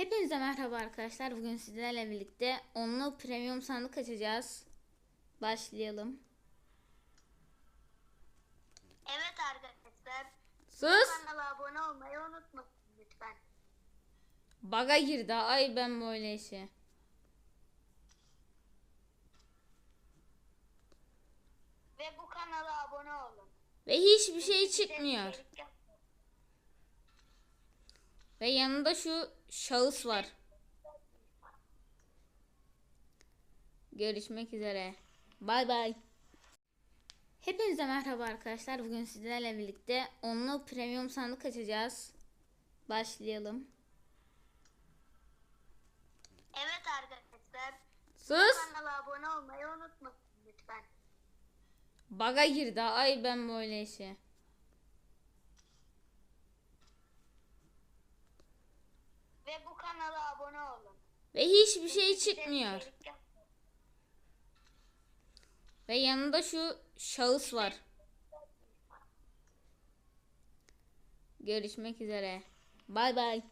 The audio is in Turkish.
Hepinize merhaba arkadaşlar. Bugün sizlerle birlikte onlu premium sandık açacağız. Başlayalım. Evet arkadaşlar. Sus! Kanala abone olmayı unutmayın lütfen. Baga girdi. Ay ben böyle işi. Ve bu kanala abone olun. Ve hiçbir şey çıkmıyor. Ve yanında şu şahıs var. Görüşmek üzere. Bay bay. Hepinize merhaba arkadaşlar. Bugün sizlerle birlikte onlu premium sandık açacağız. Başlayalım. Evet arkadaşlar. Sus! Kanala abone olmayı unutmayın lütfen. Baga girdi. Ay ben böyle işi. Ve bu kanala abone olun. Ve hiçbir şey çıkmıyor. Ve yanında şu şahıs var. Görüşmek üzere. Bay bay.